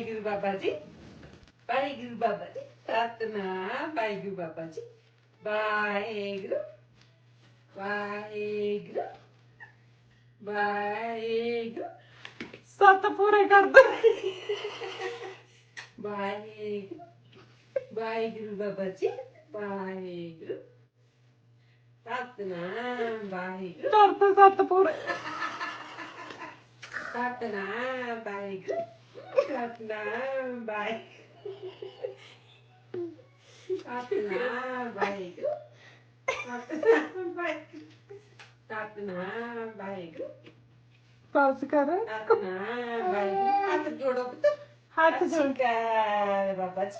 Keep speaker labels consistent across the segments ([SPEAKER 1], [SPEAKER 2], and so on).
[SPEAKER 1] ਵਾਹਿਗੁਰੂ ਬਾਬਾ ਜੀ। ਵਾਹਿਗੁਰੂ ਬਾਬਾ ਜੀ ਸਤਨਾਮ ਵਾਹਿਗੁਰੂ ਬਾਬਾ ਜੀ। ਵਾਹਿਗੁਰੂ ਵਾਹਿਗੁਰੂ ਵਾਹਿਗੁਰੂ।
[SPEAKER 2] ਸੱਤ ਪੂਰੇ ਕਰ ਦੋ।
[SPEAKER 1] ਵਾਹਿਗੁਰੂ ਵਾਹਿਗੁਰੂ ਬਾਬਾ ਜੀ ਵਾਹਿਗੁਰੂ। ਸਤਨਾਮ ਵਾਹਿਗੁਰੂ।
[SPEAKER 2] ਚਾਰ ਤੋਂ ਸੱਤ ਪੂਰੇ।
[SPEAKER 1] ਸਤਨਾਮ ਵਾਹਿਗੁਰੂ। ਸਤਨਾਮ ਵਾਹਿਗੁਰੂ ਸਤਨਾਮ ਵਾਹਿਗੁਰੂ ਸਤਨਾਮ ਵਾਹਿਗੁਰੂ ਸਤਨਾਮ ਵਾਹਿਗੁਰੂ
[SPEAKER 2] ਪਾਸ ਕਰ
[SPEAKER 1] ਸਤਨਾਮ ਵਾਹਿਗੁਰੂ ਹੱਥ ਜੋੜੋ ਪੁੱਤ
[SPEAKER 2] ਹੱਥ ਜੋੜ
[SPEAKER 1] ਅਕਾਲ ਬਾਬਾ ਜੀ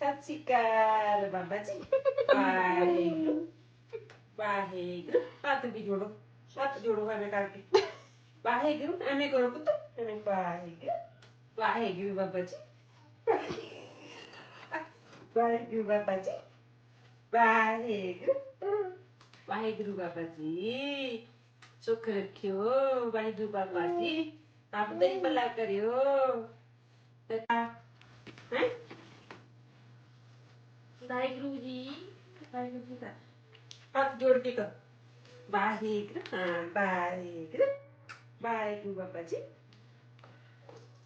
[SPEAKER 1] ਸਤਿ ਸ਼੍ਰੀ ਅਕਾਲ ਬਾਬਾ ਜੀ ਵਾਹਿਗੁਰੂ ਵਾਹਿਗੁਰੂ ਹੱਥ ਵੀ ਜੋੜੋ ਹੱਥ ਜੋੜੋ ਐਵੇਂ ਕਰਕੇ ਵਾਹਿਗੁਰੂ ਐਵੇਂ ਕਰੋ ਪੁੱਤ ਐਵੇਂ ਵਾਹਿਗੁਰੂ ਵਾਹਿਗੁਰੂ ਬਾਬਾ ਜੀ ਵਾਹਿਗੁਰੂ ਬਾਬਾ ਜੀ ਵਾਹਿਗੁਰੂ ਵਾਹਿਗੁਰੂ ਬਾਬਾ ਜੀ ਸੁਖ ਰੱਖਿਓ ਵਾਹਿਗੁਰੂ ਬਾਬਾ ਜੀ ਆਪ ਦਾ ਹੀ ਭਲਾ ਕਰਿਓ ਤੇ ਹੈ ਵਾਹਿਗੁਰੂ ਜੀ ਵਾਹਿਗੁਰੂ ਜੀ ਦਾ ਹੱਥ ਜੋੜ ਕੇ ਕਰ ਵਾਹਿਗੁਰੂ ਹਾਂ ਵਾਹਿਗੁਰੂ ਵਾਹਿਗੁਰੂ ਬਾਬਾ ਜੀ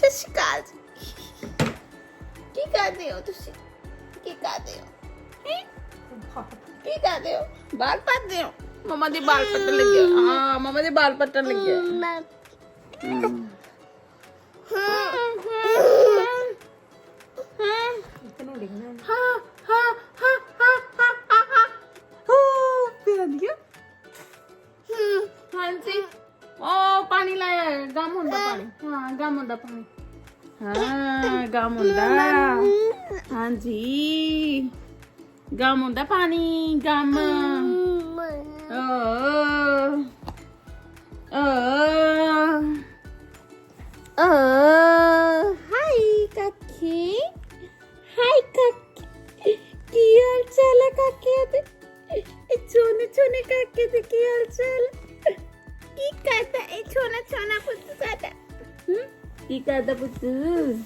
[SPEAKER 3] ਸਤਿ ਸ਼੍ਰੀ ਅਕਾਲ ਜੀ। ਕੀ ਕਰਦੇ ਹੋ ਤੁਸੀਂ ਕੀ ਕਰਦੇ ਹੋ ਹੈਂ? ਕੀ ਕਰਦੇ ਹੋ ਬਾਲ ਪੱਟਦੇ ਹੋ ਮਮਾ ਦੇ ਬਾਲ ਪੱਟਣ ਲੱਗੇ ਹੋ। ਹਾਂ ਮਮਾ ਦੇ ਬਾਲ ਪੱਟਣ ਲੱਗੇ ਹੋ। ਹਮ। ਹਮ
[SPEAKER 1] ਇਤਨੂੰ ਲਿਖਣਾ
[SPEAKER 3] ਹਾਂ ਹਾਂ ਹਾਂ ਹਾਂ ਹਾਂ ਹਾਂ ਹਾਂ ਹੋ ਫਿਰ ਦਿਆ ਹਮ ਹਾਂਜੀ ਉਹ ਪਾਣੀ ਲਾਇਆ ਹੈ, ਗਮ ਹੁੰਦਾ ਪਾਣੀ ਹਾਂ ਗਮ ਹੁੰਦਾ ਪਾਣੀ ਹਾਂ ਗਮ ਹੁੰਦਾ ਹਾਂਜੀ ਗਮ ਹੁੰਦਾ ਪਾਣੀ ਗਮ ਓ ਓ ਓ ਹਾਈ ਕਾਕੀ ਹਾਈ ਕਾਕੀ ਕੀ ਹਾਲ ਚਾਲ ਹੈ ਕਾਕੇ ਦੇ ਇਹ ਛੋਨੇ ਛੋਨੇ ਕਾਕੇ ਦੇ ਕੀ ਹਾਲ ਚਾਲ ਹੈ? ਕੀ ਕਰਦਾ ਇਹ ਛੋਨਾ ਛੋਨਾ ਪੁੱਤ ਸਾਡਾ ਹਮ? cada butu.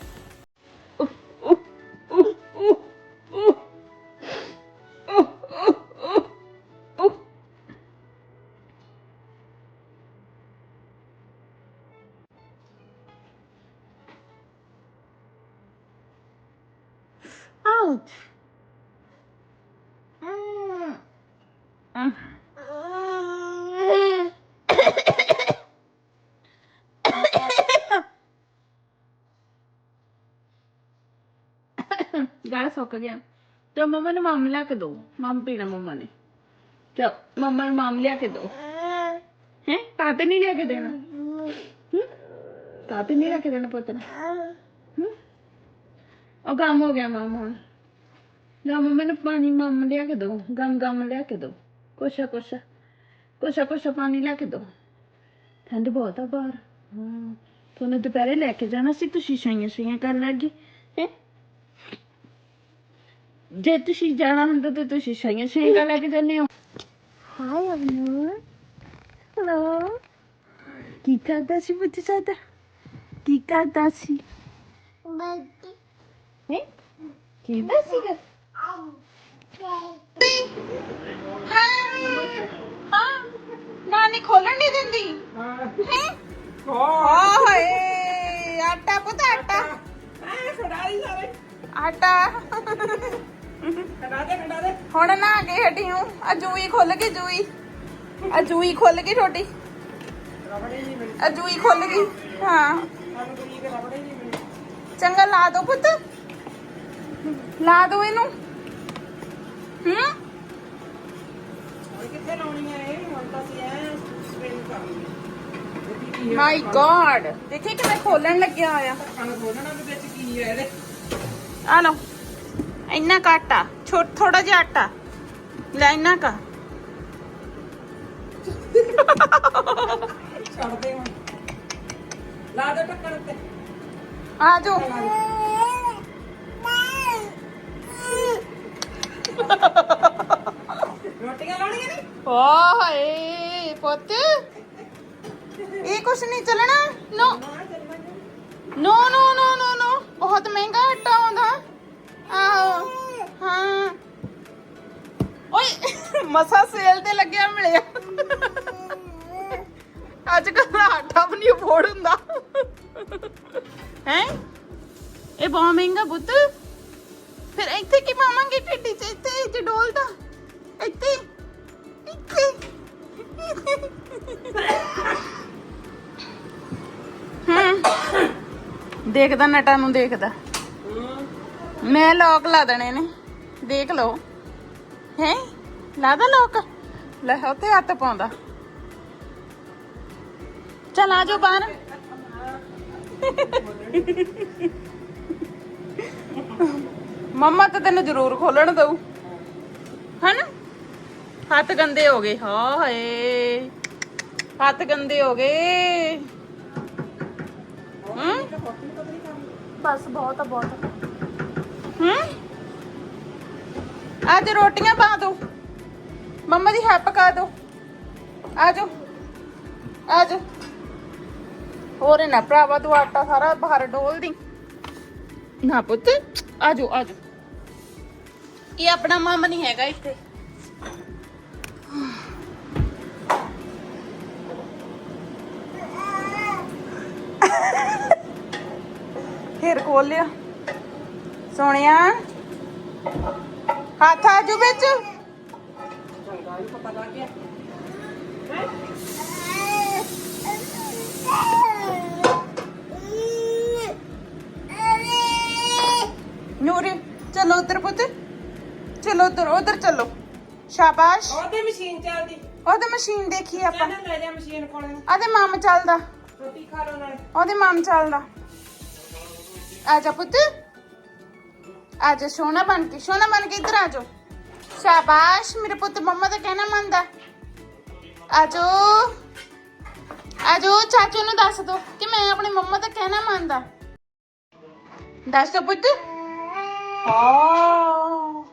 [SPEAKER 3] Ouch! ਗਾਲ ਸੁੱਕ ਗਿਆ। ਤੇ ਮਮਾ ਨੂੰ ਮਾਮ ਲਿਆ ਕੇ ਦੋ। ਮਾਮ ਪੀਣਾ ਮੰਮਾ ਨੇ। ਤੇ ਮਮਾ ਨੂੰ ਮਾਮ ਲਿਆ ਕੇ ਦੋ। ਹੈ? ਤਾਤੇ ਨਹੀਂ ਲਿਆ ਕੇ ਦੇਣਾ। ਤਾਤੇ ਨਹੀਂ ਲਿਆ ਕੇ ਦੇਣਾ ਪੁੱਤ ਨੇ। ਉਹ ਕੰਮ ਹੋ ਗਿਆ ਮਾਮ। ਹੁਣ ਗਮ ਮੈਨੂੰ ਪਾਣੀ ਮਾਮ ਲਿਆ ਕੇ ਦੋ। ਗਮ ਗਮ ਲਿਆ ਕੇ ਦੋ। ਕੋਸ਼ਾ ਕੋਸ਼ਾ ਕੋਸ਼ਾ ਕੋਸ਼ਾ ਪਾਣੀ ਲਿਆ ਕੇ ਦੋ। ਠੰਡ ਬਹੁਤ ਆ ਬਾਹਰ। ਹਾਂ। ਤੁਹਾਨੂੰ ਦੁਪਹਿਰੇ ਲੈ ਕੇ ਜਾਣਾ ਸੀ ਤੁਸੀਂ ਸਾਈਆਂ ਛਾਈਆਂ ਕਰਨ ਲੱਗੀ ਹੈ? ਜੇ ਤੁਸੀਂ ਜਾਣਾ ਹੁੰਦਾ ਤਾਂ ਤੁਸੀਂ ਛਾਈਆਂ ਛਾਈਆਂ ਕਰ ਲੈ ਕੇ ਜਾਂਦੇ ਹੋ ਹਾਈ ਅਵਨੂਰ ਹਲੋ ਕੀ ਕਰਦਾ ਸੀ ਬੱਚਾ ਸਾਡਾ ਕੀ ਕਰਦਾ ਸੀ ਹੈ ਕਿਹਦਾ ਸੀਗਾ ਹਾਂ ਨਾਨੀ ਖੋਲਣ ਨਹੀਂ ਦਿੰਦੀ ਹੈ ਓਏ ਆਟਾ ਪਤਾ ਆਟਾ
[SPEAKER 1] ਆ ਖੜਾਈ ਜਾਵੇ
[SPEAKER 3] ਆਟਾ
[SPEAKER 1] ਖੜਾ ਦੇ ਖੜਾ ਦੇ।
[SPEAKER 3] ਹੁਣ ਨਾ ਗਈ ਹਟੀ ਹੂੰ। ਆ ਜੂਈ ਖੁੱਲ ਗਈ ਜੂਈ। ਆ ਜੂਈ ਖੁੱਲ ਗਈ ਤੁਹਾਡੀ
[SPEAKER 1] ਰਬੜੇ ਨਹੀਂ ਮਿਲਦੀ
[SPEAKER 3] ਆ ਜੂਈ ਖੁੱਲ ਗਈ। ਹਾਂ।
[SPEAKER 1] ਸਾਨੂੰ ਕੋਈ ਕਿ ਰਬੜੇ ਨਹੀਂ ਮਿਲਦੀ
[SPEAKER 3] ਚੰਗਾ ਲਾ ਦੋ ਪੁੱਤ। ਲਾ ਦੋ ਇਹਨੂੰ। ਹੂੰ?
[SPEAKER 1] ਕਿੱਥੇ ਲਾਉਣੀ ਹੈ ਇਹ? ਹੁਣ ਤਾਂ ਅਸੀਂ ਐ ਸਪਿਨ ਕਰਨੀ
[SPEAKER 3] ਮਾਈ ਗॉड ਦੇਖੇ ਕਿਵੇਂ ਖੋਲਣ ਲੱਗਿਆ ਹੋਇਆ।
[SPEAKER 1] ਖਾਣਾ ਖੋਲਣਾ ਦੇ ਵਿੱਚ ਕੀ ਹੈ ਇਹਦੇ।
[SPEAKER 3] ਆ ਲਓ। ਇੰਨਾ ਕੁ ਆਟਾ ਛੋਟ ਥੋੜਾ ਜਿਹਾ ਆਟਾ ਲੈ ਇੰਨਾ ਕਾ
[SPEAKER 1] ਛੱਡ ਦੇ ਹੁਣ ਲਾ ਦੇ ਢੱਕਣ ਉੱਤੇ
[SPEAKER 3] ਆ ਜਾਓ
[SPEAKER 1] ਰੋਟੀਆਂ ਲਾਉਣੀਆਂ ਨਹੀਂ
[SPEAKER 3] ਓਏ ਪੁੱਤ ਇਹ ਕੁਛ ਨਹੀਂ ਚੱਲਣਾ ਨੋ ਨੋ ਨੋ ਨੋ ਨੋ ਨੋ ਬਹੁਤ ਮਹਿੰਗਾ ਆਟਾ ਆਉਂਦਾ ਆਹੋ, ਹਾਂ। ਓਏ, ਮਸਾ ਸੇਲ ਤੇ ਲੱਗਿਆ ਮਿਲਿਆ। ਅੱਜ ਕੱਲ ਆਟਾ ਵੀ ਨਹੀਂ ਫੋੜ ਹੁੰਦਾ। ਹੈ? ਇਹ ਬਹੁਤ ਮਹਿੰਗਾ ਬੁੱਤ ਫਿਰ ਇੱਥੇ ਕੀ ਪਾਵਾਂਗੇ ਢਿੱਡੀ ਚ? ਇੱਥੇ ਇੱਥੇ ਡੋਲਦਾ ਇੱਥੇ। ਇੱਥੇ। ਦੇਖਦਾ ਨਟਾਂ ਨੂੰ ਦੇਖਦਾ। ਮੈਂ ਲੋਕ ਲਾ ਦੇਣੇ ਨੇ। ਦੇਖ ਲਓ। ਹੈ? ਲਾਦਾ ਲੋਕ? ਲੈ ਉੱਥੇ ਹੱਥ ਪਾਉਂਦਾ। ਚਲ ਆ ਜਾਓ ਬਾਹਰ। ਮੰਮਾ ਤਾਂ ਤੈਨੂੰ ਜ਼ਰੂਰ ਖੋਲਣ ਦਊ। ਹਨਾ? ਹੱਥ ਗੰਦੇ ਹੋ ਗਏ। ਹਾਏ ਹੱਥ ਗੰਦੇ ਹੋ ਗਏ। ਬਸ, ਬਹੁਤ ਆ, ਬਹੁਤ ਹਮ ਅੱਜ ਰੋਟੀਆਂ ਪਾ ਦੋ। ਮੰਮਾ ਦੀ ਹੈਪ ਪਕਾ ਦੋ। ਆ ਜਾਓ। ਆ ਜਾਓ। ਹੋਰ ਨਾ ਭਰਾਵਾ ਤੂੰ ਆਟਾ ਸਾਰਾ ਬਾਹਰ ਡੋਲ ਦੀ ਨਾ ਪੁੱਤ ਆਜੋ ਆਜੋ ਇਹ ਆਪਣਾ ਮਾਮਾ ਨਹੀਂ ਹੈਗਾ ਇੱਥੇ। ਫੇਰ ਖੋਲ ਲਿਆ। ਸੋਹਣਿਆ? ਹੱਥ ਆ ਜੂ ਵਿੱਚ। ਨੂਰੀ ਚਲੋ ਉਧਰ ਪੁੱਤ। ਚਲੋ ਉਧਰ ਉਧਰ ਚਲੋ। ਸ਼ਾਬਾਸ਼।
[SPEAKER 1] ਉਹਦੇ ਮਸ਼ੀਨ ਚੱਲਦੀ।
[SPEAKER 3] ਉਹਦੇ ਮਸ਼ੀਨ ਦੇਖੀ ਆਪਾਂ।
[SPEAKER 1] ਕਹਿੰਦਾ ਲੈ ਜਾ ਮਸ਼ੀਨ ਕੋਲੇ
[SPEAKER 3] ਆਦੇ ਮਾਮ ਚੱਲਦਾ।
[SPEAKER 1] ਰੋਟੀ ਖਾ ਲਓ ਨਾਲੇ।
[SPEAKER 3] ਉਹਦੇ ਮਾਮ ਚੱਲਦਾ। ਆ ਜਾ ਪੁੱਤ। ਆ ਜਾ ਸੋਨਾ ਬਣ ਕੇ ਸੋਨਾ ਬਣ ਕੇ ਇੱਧਰ ਆ ਜਾ ਸ਼ਾਬਾਸ਼, ਮੇਰੇ ਪੁੱਤ ਮੰਮਾ ਦਾ ਕਹਿਣਾ ਮੰਨਦਾ। ਆ ਜਾ ਆ ਜਾ ਚਾਚੂ ਨੂੰ ਦੱਸ ਦੋ ਕਿ ਮੈਂ ਆਪਣੇ ਮੰਮਾ ਦਾ ਕਹਿਣਾ ਮੰਨਦਾ। ਦੱਸ ਦੋ ਪੁੱਤ। ਹਾਂ।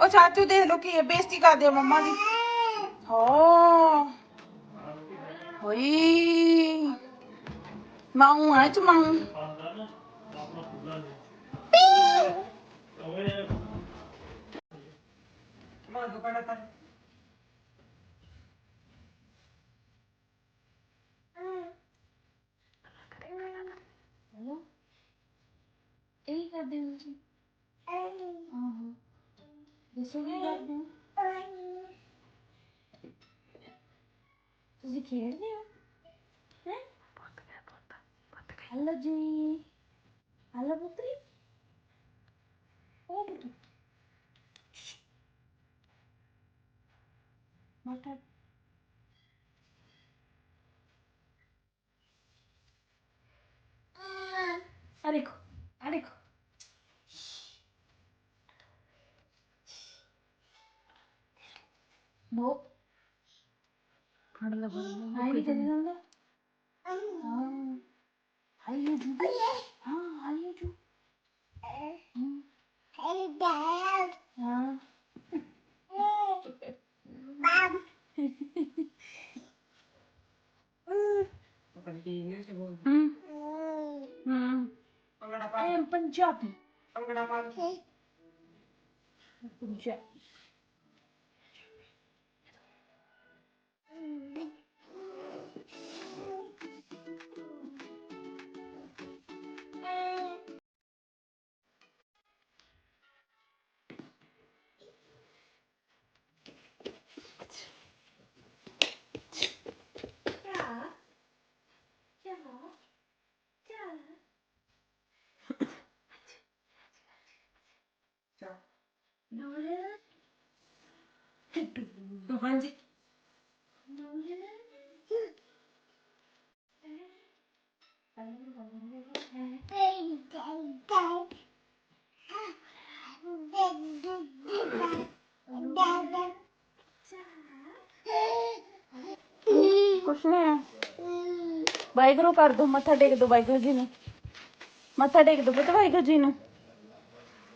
[SPEAKER 3] ਉਹ ਚਾਚੂ ਦੇਖ ਲੋ ਕੀ ਹੈ, ਬੇਇੱਜ਼ਤੀ ਕਰਦੇ ਆ ਮੰਮਾ ਦੀ। ਹਾਂ। ਹੋਈ। ਮਾਉ ਆ ਚ ਮਾਉ Mano, vou guardar tá. Ei, cadê o Uhum. Deixa eu que ele? Hein? Bota, bota, bota. Alô, Jay. Alô, Botri. Oben. Mach dein. Aleko, Aleko. போ படல படல
[SPEAKER 1] ஐடி தெரியுதா ஐயோ ஐயோ ஐயோ
[SPEAKER 3] Huh? Mom.
[SPEAKER 1] Hmm. Hmm.
[SPEAKER 3] I am Punjabi.
[SPEAKER 1] Punjabi.
[SPEAKER 3] Punjabi.
[SPEAKER 1] हाँ
[SPEAKER 3] कुछ नहीं वाहगुरु, कर दो मथा टेक दो, वाहगुरु जी ने। मथा टेक दो बेटा, वाहगुरु जी ने।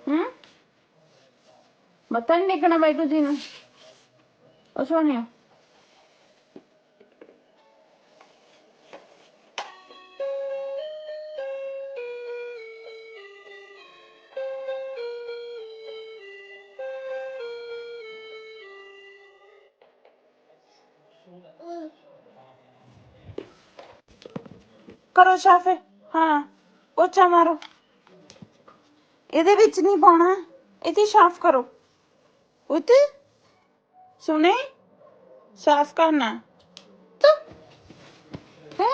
[SPEAKER 3] हम्म? ਮੱਥਾ ਨਹੀਂ ਟੇਕਣਾ ਵਾਹਿਗੁਰੂ ਜੀ ਨੂੰ। ਉਹ ਸੋਹਣਿਆ। ਕਰੋ ਸ਼ਾਫੇ। ਹਾਂ। ਪੋਚਾ ਮਾਰੋ। ਇਹਦੇ ਵਿੱਚ ਨਹੀਂ ਪਾਉਣਾ। ਇਹਦੇ ਸਾਫ਼ ਕਰੋ। ਉਤੇ ਸੁਣੇ? ਸਾਫ਼ ਕਰਨਾ। ਤੂੰ। ਹੈ?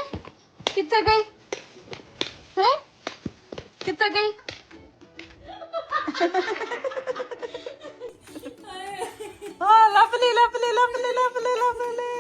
[SPEAKER 3] ਕਿੱਥੇ ਗਈ? ਹੈ? ਕਿੱਥੇ ਗਈ? ਹਾਂ ਲੱਭ ਲਈ ਲੱਭ ਲਈ ਲੱਭ ਲਈ ਲੱਭ ਲਈ ਲੱਭ ਲਈ।